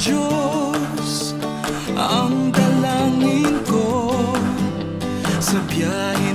Diyos ang dalangin ko sa biyahe.